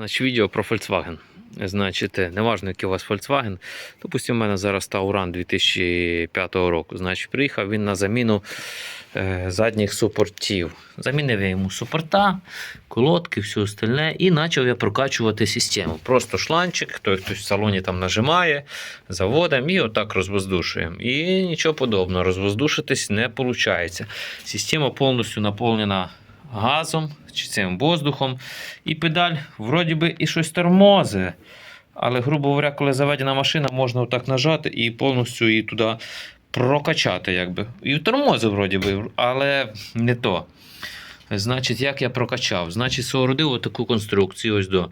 Значить, відео про Volkswagen. Значить, е, неважно, який у вас Volkswagen. Допустимо, у мене зараз Тауран 2005 року. Значить, приїхав він на заміну е, задніх супортів. Замінив я йому супорта, колодки, все остальне. І почав я прокачувати систему. Просто шланчик, той хтось в салоні там нажимає, заводимо і отак розвоздушуємо. І нічого подобного, розвоздушитись не виходить. Система повністю наповнена газом чи цим воздухом. І педаль, вроді би, і щось тормози. Але, грубо говоря, коли заведена машина, можна отак нажати і повністю її туди прокачати. якби. І тормози, вроді би, але не то. Значить, як я прокачав? Значить, соорудив отаку конструкцію. Ось до.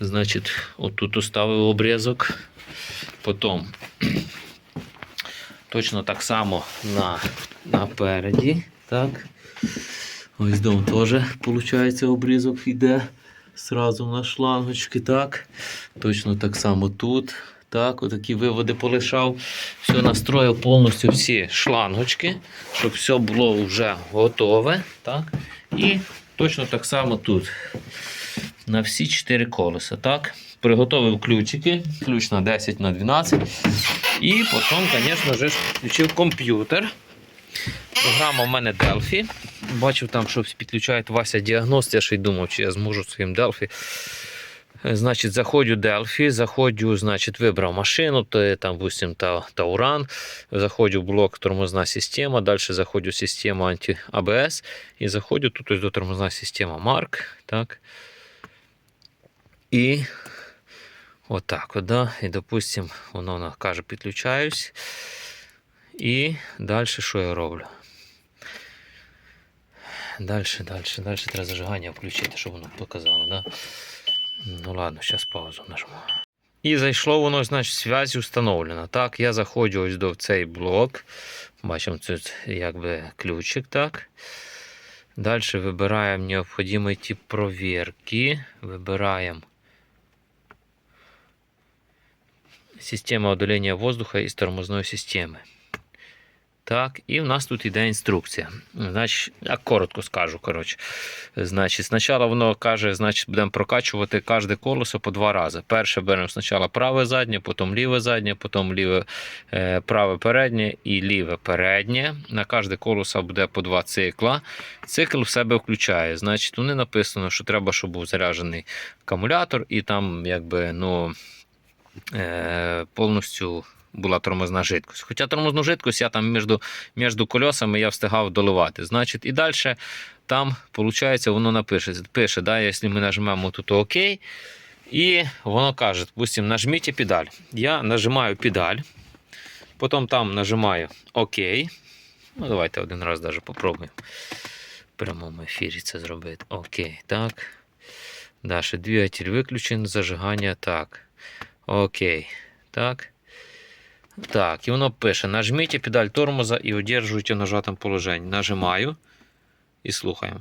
Значить, отут оставив обрізок. Потім точно так само на, напереді. Так. Ось дом теж, виходить, обрізок йде сразу на шлангочки. Так. Точно так само тут. Так, отакі виводи полишав. Все настроїв повністю всі шлангочки, щоб все було вже готове. Так. І точно так само тут. На всі 4 колеса. Так. Приготовив ключики, ключ на 10 на 12. І потім, звісно включив комп'ютер. Програма в мене Delphi. Бачив там, що підключають Вася діагност. Я ще й думав, чи я зможу своїм Delphi. Значить, заходжу Delphi, заходжу, значить, вибрав машину, то там, допустим, та, Тауран, заходжу в блок тормозна система, далі заходжу в систему анти-АБС і заходжу тут ось до тормозна система Mark. Так. І отак, от, да. І, допустим, воно каже, підключаюсь. І далі що я роблю? Далі, далі, далі треба зажигання включити, щоб воно показало. Да? Ну ладно, зараз паузу нажму. І зайшло воно, значить, зв'язь встановлена. Так, я заходжу ось до цей блок. Бачимо тут якби ключик. так. Далі вибираємо необхідний тип провірки. Вибираємо система удалення воздуха із тормозної системи. Так, і в нас тут іде інструкція. Значить, я коротко скажу. коротше. Значить, спочатку воно каже, значить, будемо прокачувати кожне колесо по два рази. Перше беремо спочатку праве заднє, потім ліве заднє, потім ліве, е, праве переднє і ліве переднє. На кожне колесо буде по два цикла. Цикл в себе включає. Значить, вони написано, що треба, щоб був заряджений акумулятор, і там, якби, ну, е, повністю була тормозна жидкость. Хоча тормозну жидкость я там між, між колесами я встигав доливати. Значить, і далі там, виходить, воно напише, пише, да, якщо ми нажмемо тут ОК, і воно каже, допустим, нажміть педаль. Я нажимаю педаль, потім там нажимаю ОК. Ну, давайте один раз даже попробуємо в прямому ефірі це зробити. Окей, так. Далі двигатель виключений, зажигання так. Окей. Так. Так, і воно пише: нажміть педаль тормоза і удержуйте в нажатому положенні. Нажимаю і слухаємо.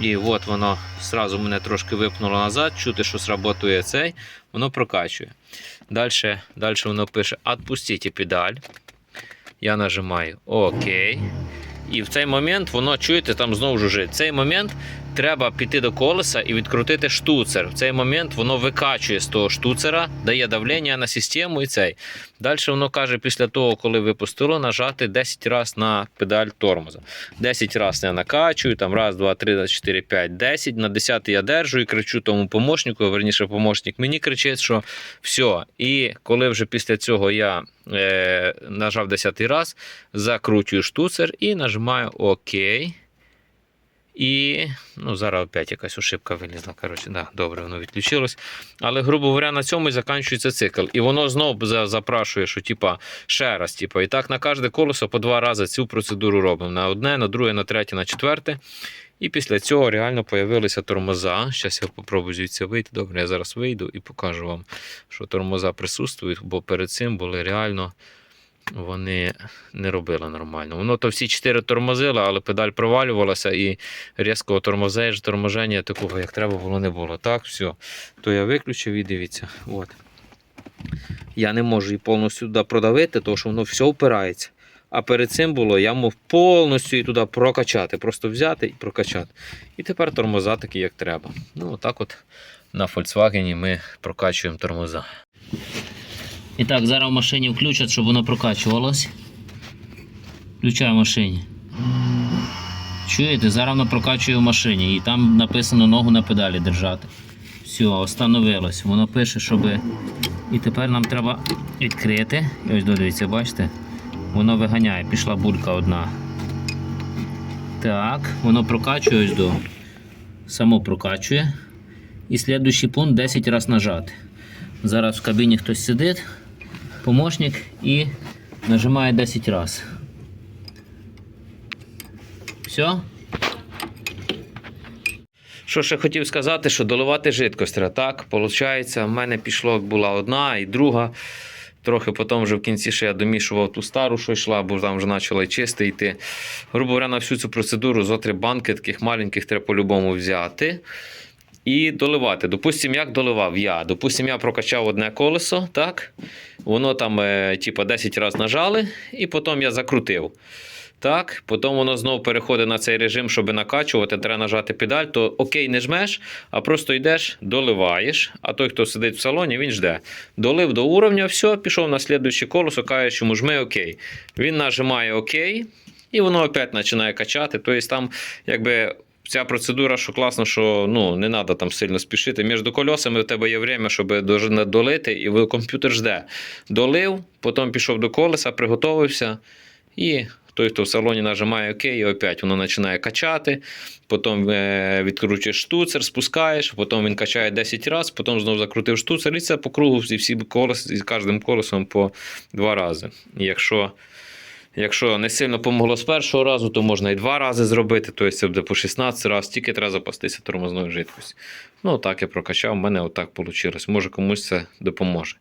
І от воно сразу мене трошки випнуло назад, чути, що сработує цей, воно прокачує. Далі, далі воно пише: Отпустіть педаль. Я нажимаю ОК. І в цей момент воно, чуєте, там знову жужить. В цей момент треба піти до колеса і відкрутити штуцер. В цей момент воно викачує з того штуцера, дає давлення на систему і цей. Далі воно каже, після того, коли випустило, нажати 10 разів на педаль тормоза. 10 разів я накачую, там раз, два, три, чотири, п'ять, 10. На 10 я держу і кричу тому помощнику, верніше, помощник мені кричить, що все. І коли вже після цього я е, нажав 10 раз, закручую штуцер і нажимаю ОК. І ну, зараз опять якась ошибка вилізла. Коротше, да, добре, воно відключилось. Але, грубо говоря, на цьому і закінчується цикл. І воно знову запрашує, що типа, ще раз. Типа, і так на кожне колесо по два рази цю процедуру робимо. На одне, на друге, на третє, на четверте. І після цього реально появилися тормоза. Зараз я попробую звідси вийти. Добре, я зараз вийду і покажу вам, що тормоза присутствують, бо перед цим були реально. Вони не робили нормально. Воно то всі чотири тормозило, але педаль провалювалася і різкого тормозеж, торможення такого, як треба було, не було. Так, все. То я виключив і дивіться. От. Я не можу її повністю туди продавити, тому що воно все впирається. А перед цим було, я мав повністю і туди прокачати. Просто взяти і прокачати. І тепер тормоза такі, як треба. Ну, отак от на Volkswagen ми прокачуємо тормоза. І так, зараз в машині включать, щоб воно прокачувалось. Включаю в машині. Чуєте, зараз воно прокачує в машині і там написано ногу на педалі держати. Все, остановилось. Воно пише, щоб. І тепер нам треба відкрити. І ось дивіться, бачите? Воно виганяє, пішла булька одна. Так, воно прокачує ось до. Само прокачує. І слідуючий пункт 10 разів нажати. Зараз в кабіні хтось сидить, помощник і нажимає 10 разів. Все? Що ще хотів сказати, що доливати жидкость. Так, виходить, в мене пішло була одна і друга. Трохи потім вже в кінці ще я домішував ту стару, що йшла, бо там вже почала чисти йти. Грубо говоря, на всю цю процедуру зо три банки таких маленьких треба по-любому взяти. І доливати. Допустим, як доливав я. Допустим, я прокачав одне колесо, так? Воно там, е, типа, 10 разів нажали, і потім я закрутив. Так, потім воно знову переходить на цей режим, щоб накачувати, треба нажати педаль, то окей, не жмеш, а просто йдеш, доливаєш. А той, хто сидить в салоні, він жде. Долив до уровня, все, пішов на слідуюче колесо, каже, йому жми окей. Він нажимає окей, і воно опять починає качати. Тобто там, якби. Ця процедура, що класно, що ну, не треба там сильно спішити. Між колесами у тебе є время, щоб долити, і комп'ютер жде. Долив, потім пішов до колеса, приготовився. І той, хто в салоні нажимає ОК, і опять воно починає качати. Потім е, відкручуєш штуцер, спускаєш, потім він качає 10 разів, потім знову закрутив штуцер, і це по кругу і всі колеса, і кожним колесом по два рази. І якщо Якщо не сильно помогло з першого разу, то можна і два рази зробити, тобто це буде по 16 разів, тільки треба запастися тормозною жидкістю. Ну, так я прокачав, у мене отак вийшло. Може комусь це допоможе.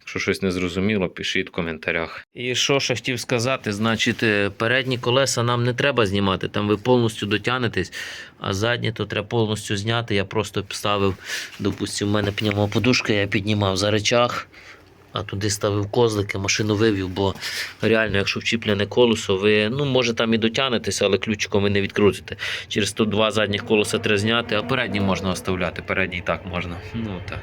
Якщо щось не зрозуміло, пишіть в коментарях. І що ще хотів сказати, значить, е, передні колеса нам не треба знімати, там ви повністю дотягнетесь, а задні то треба повністю зняти. Я просто ставив, допустимо, в мене пневмоподушка, я піднімав за речах. А туди ставив козлики, машину вивів, бо реально, якщо вчіплене колесо, ви ну, може там і дотягнетеся, але ключиком ви не відкрутите. Через то два задніх колеса треба зняти, а передні можна оставляти. передній так можна. Ну так.